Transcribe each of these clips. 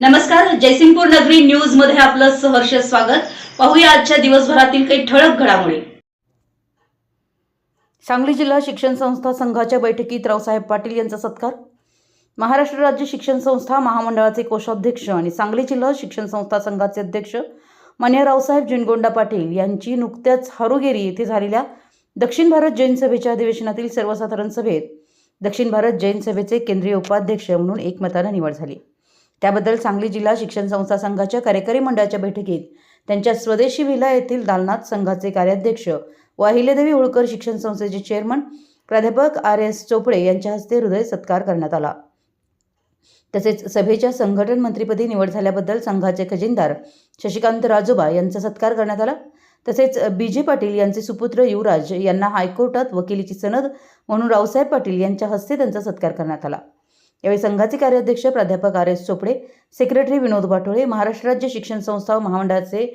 नमस्कार जयसिंगपूर नगरी न्यूजमध्ये आपलं सहर्ष स्वागत. पाहूया आजच्या दिवसभरातील काही ठळक घडामोडी. सांगली जिल्हा शिक्षण संस्था संघाच्या बैठकीत रावसाहेब पाटील यांचा सत्कार. महाराष्ट्र राज्य शिक्षण संस्था महामंडळाचे कोषाध्यक्ष आणि सांगली जिल्हा शिक्षण संस्था संघाचे अध्यक्ष मान्य रावसाहेब जिनगोंडा पाटील यांची नुकत्याच हारोगेरी येथे झालेल्या दक्षिण भारत जैन सभेच्या अधिवेशनातील सर्वसाधारण सभेत दक्षिण भारत जैन सभेचे केंद्रीय उपाध्यक्ष म्हणून एकमतानं निवड झाली. त्याबद्दल सांगली जिल्हा शिक्षण संस्था संघाच्या कार्यकारी मंडळाच्या बैठकीत त्यांच्या स्वदेशी विला येथील दालनाथ संघाचे कार्याध्यक्ष व अहिल्यादेवी होळकर शिक्षण संस्थेचे चेअरमन प्राध्यापक आर एस चोपडे यांच्या हस्ते हृदय सत्कार करण्यात आला. तसेच सभेच्या संघटन मंत्रीपदी निवड झाल्याबद्दल संघाचे खजिनदार शशिकांत राजोबा यांचा सत्कार करण्यात आला. तसेच बी जे पाटील यांचे सुपुत्र युवराज यांना हायकोर्टात वकिलीची सनद म्हणून रावसाहेब पाटील यांच्या हस्ते त्यांचा सत्कार करण्यात आला. यावेळी संघाचे कार्याध्यक्ष प्राध्यापक R S Chopde secretary Vinod Patole Maharashtra राज्य शिक्षण संस्था महामंडळाचे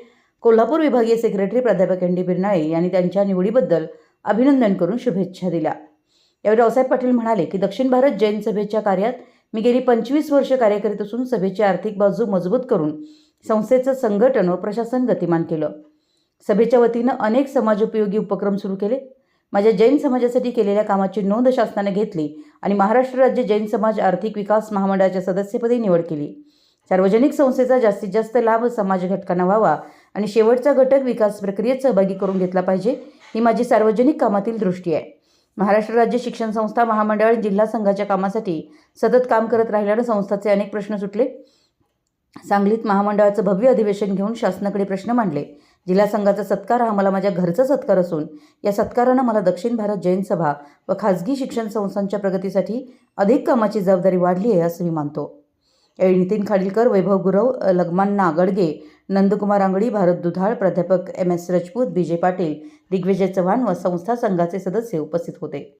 कोल्हापूर विभागीय सेक्रेटरी प्राध्यापक एन डी बिरनाळे यांनी त्यांच्या निवडीबद्दल अभिनंदन करून शुभेच्छा दिल्या. यावेळी रावसाहेब पाटील म्हणाले की दक्षिण भारत जैन सभेच्या कार्यात मी गेली पंचवीस वर्ष कार्य करीत असून सभेची आर्थिक बाजू मजबूत करून संस्थेचं संघटन व प्रशासन गतिमान केलं. सभेच्या वतीनं अनेक समाजोपयोगी उपक्रम सुरू केले. माझ्या जैन समाजासाठी केलेल्या कामाची नोंद शासनाने घेतली आणि महाराष्ट्र राज्य जैन समाज आर्थिक विकास महामंडळाच्या सदस्यपदी निवड केली. सार्वजनिक संस्थेचा जास्तीत जास्त लाभ समाज घटकांना व्हावा आणि शेवटचा घटक विकास प्रक्रियेत सहभागी करून घेतला पाहिजे ही माझी सार्वजनिक कामातील दृष्टी आहे. महाराष्ट्र राज्य शिक्षण संस्था महामंडळ जिल्हा संघाच्या कामासाठी सतत काम करत राहिल्यानं संस्थाचे अनेक प्रश्न सुटले. सांगलीत महामंडळाचं भव्य अधिवेशन घेऊन शासनाकडे प्रश्न मांडले. जिल्हा संघाचा सत्कार हा मला माझ्या घरचा सत्कार असून या सत्कारानं मला दक्षिण भारत जैन सभा व खाजगी शिक्षण संस्थांच्या प्रगतीसाठी अधिक कामाची जबाबदारी वाढली आहे असं मी मानतो. यावेळी नितीन खाडीलकर वैभव गुरव लगमान्ना गडगे नंदकुमार आंगडी भारत दुधाळ प्राध्यापक एम. एस. रजपूत बी. जे. पाटील दिग्विजय चव्हाण व संस्था संघाचे सदस्य उपस्थित होते.